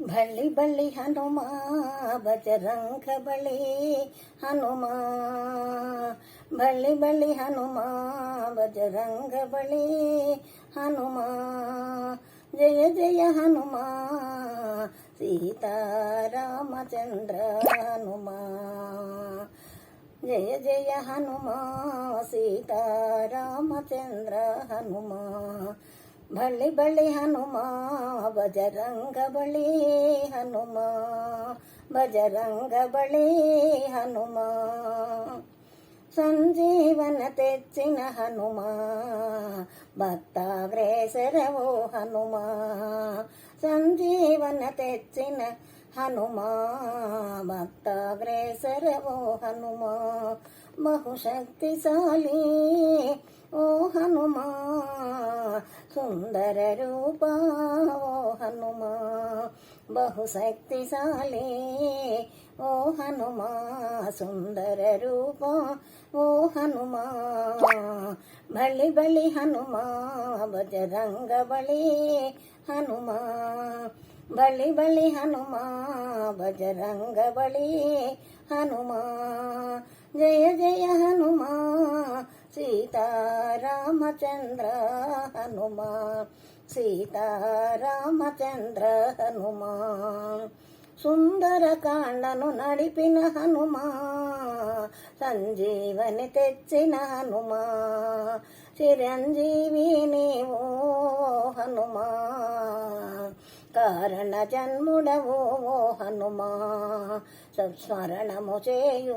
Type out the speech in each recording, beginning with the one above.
బళ్ళి బళ్ళి హనుమా బజరంగ బలి హనుమా. బళ్ళి బళ్ళి హనుమా బజరంగ బలి హనుమా. జయ జయ హనుమా సీతారామచంద్ర హనుమా. జయ జయ హనుమా సీతారామచంద్ర హనుమా. బళ్ళి బళ్ళి హనుమా బజరంగ బలి హనుమా బజరంగ బలి హనుమా. సంజీవన తెచ్చిన హనుమా భక్తాగ్రేసరవో హనుమా. సంజీవన తెచ్చిన హనుమా భక్తాగ్రేసరవో హనుమా. బహుశక్తిశాలి ఓ హనుమా సుందర రూపా ఓ హనుమా బహుశక్తిశాలి. ఓ హనుమా సుందర రూపా ఓ హనుమా బలి బలి హనుమా బజరంగ బలి హనుమా బలి బలి హనుమా బజరంగ బలి హనుమా జయ జయ హనుమా సీతారామచంద్ర హనుమా సీతారామచంద్ర హనుమా. సుందరకాండను నడిపిన హనుమా సంజీవని తెచ్చిన హనుమా. చిరంజీవి నీవో హనుమా. కారణ జన్ముడవు ఓ హనుమా. సంస్మరణము చేయు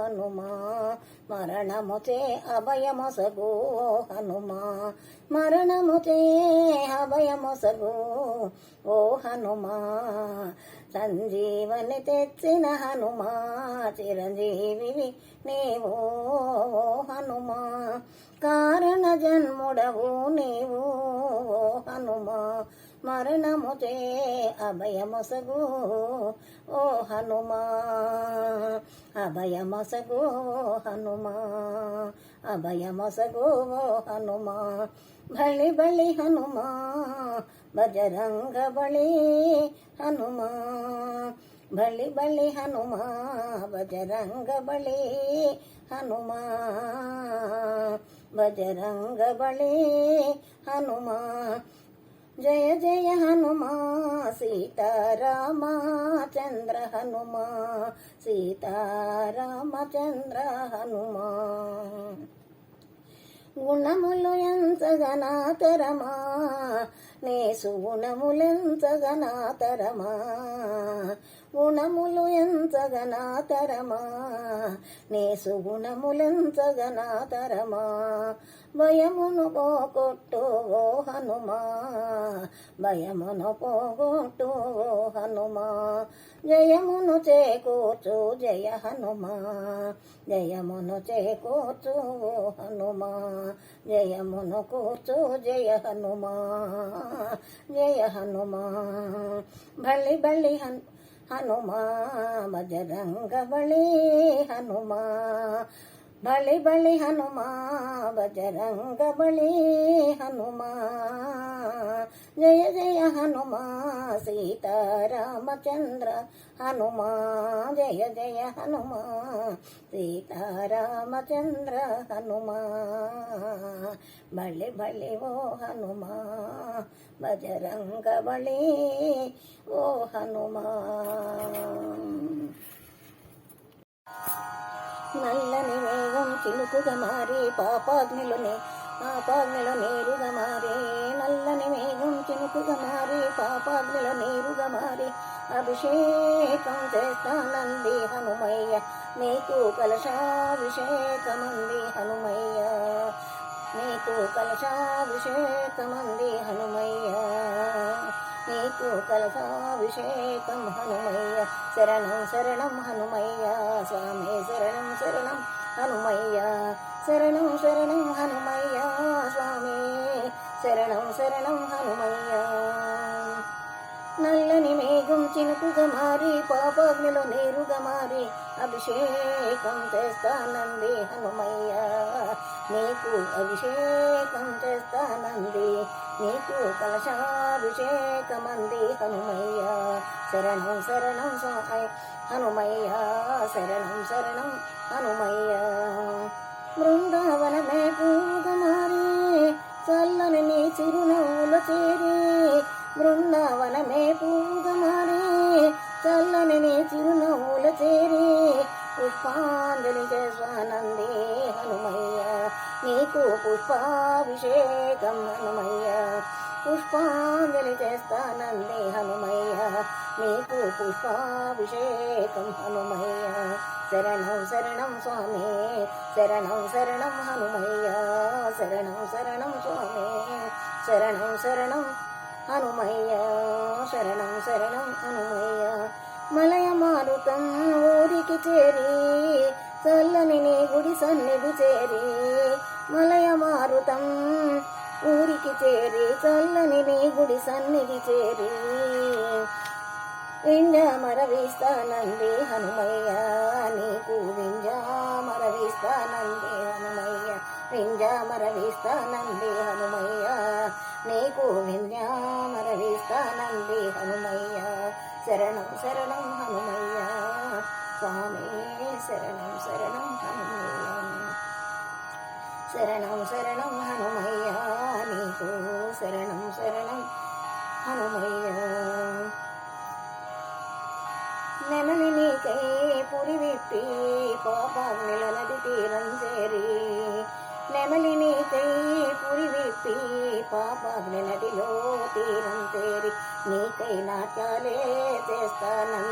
హనుమా. మరణము చే అభయమొసగు ఓ హనుమా. మరణము చే అభయమొసగు ఓ హనుమా. సంజీవని తెచ్చిన హనుమా. చిరంజీవి నీవు ఓ హనుమా. కారణ జన్ముడవు నీవు ఓ హనుమా. మరణముతే అభయమసగు ఓ హనుమా అభయమసగు హనుమా అభయమసగు ఓ హనుమా బలి బలి హనుమా బజరంగ బలి హనుమా బలి బలి హనుమా బజరంగ బలి హనుమా బజరంగ బలి హనుమా జయ జయ హనుమా సీతారామా చంద్ర హనుమా సీతారామచంద్ర హనుమా. గుణములు ఎంచగనాతరమా నే సుగుణములెంచగనాతరమా గుణములు ఎంతగనాతరమా? నే సుగుణములెంచగనాతరమా భయమును పోగొట్టు ఓ హనుమా? భయమును పోగొట్టు ఓ హనుమా? జయమును చేకూర్చు జయ హనుమా? జయమును చేకూర్చు ఓ హనుమా? జయమును కూర్చు జయ హనుమా? జయ హనుమా బలి బలి హను హనుమా బజరంగ బలి హనుమా బలి బలి హనుమా బజరంగ బలి హనుమా. జయ జయ హనుమా సీతారామచంద్ర హనుమా. జయ జయ హనుమా సీతారామచంద్ర హనుమా. బలి బలి ఓ హనుమా బజరంగ బలి ఓ హనుమా. నల్లని చిలుకుగా మారి పాపాగ్నిలోనే పాపాగ్నిలో నేరుగా మారి. నల్లని మేఘం చినుకుగా మారి పాపాగ్నిలో నేరుగా మారి. అభిషేకం చేస్తానంది హనుమయ్య. నీకు కలశాభిషేకమంది హనుమయ్య. నీకు కలశాభిషేకమంది హనుమయ్య. నీకు కలశాభిషేకం హనుమయ్య. శరణం శరణం హనుమయ్య. స్వామి శరణం శరణం. హనుమయ్య. శరణం శరణం హనుమయ్య స్వామి. శరణం శరణం హనుమయ్యా. నల్లని మేఘం చినుకుగా మారి పాపాగ్నిలో నీరుగా మారి అభిషేకం చేస్తానంది హనుమయ్య. నీకు అభిషేకం చేస్తానంది నీకు కలశాభిషేకమంది హనుమయ్య. శరణం శరణం స్వామి హనుమయ్య శరణం శరణం హనుమయ్య. బృందావనమే పూగమారి చల్లని నీ చిరునవ్వుల చేరి బృందావనమే పూగమారి చల్లని నీ చిరునవ్వుల చేరే పుష్పాంజలి చేసానందే హనుమయ్య. నీకు పుష్పాభిషేకం హనుమయ్య. పుష్పాంజలి చేస్తానందే హనుమయ్య. నీకు పుష్పాభిషేకం హనుమయ్య. శరణం శరణం స్వామి శరణం శరణం హనుమయ్య. శరణం శరణం స్వామి శరణం శరణం హనుమయ్య శరణం శరణం హనుమయ్య మలయ మారుతం ఊరికి చేరి చల్లని నీ గుడి సన్నిధి చేరి. మలయ మారుతం ఊరికి చేరి చల్లని నీ గుడి సన్నిధి చేరి. వింజామరవిస్తానంది హనుమయ్య నీకు వింజామరవిస్తానంది హనుమయ్య. వింజామరవిస్తానంది హనుమయ్య. నీకు சரணம் சரணம் ஹனுமையா ನೆನಲಿನೀಕೆ ಪುರಿವಿಪ್ಪಿ ಪಾಪಾಗ್ನಿಲನದಿ ತೀರಂಜೇರಿ ನೆಮಲಿನೀಕೆ ಪುರಿವಿಪ್ಪಿ ಪಾಪಾಗ್ನಿಲದಿಲೋ ತೀರಂಜೇರಿ ನೀ ಕೈ ನಾಟ್ಯಾಲೇ చేస్తానం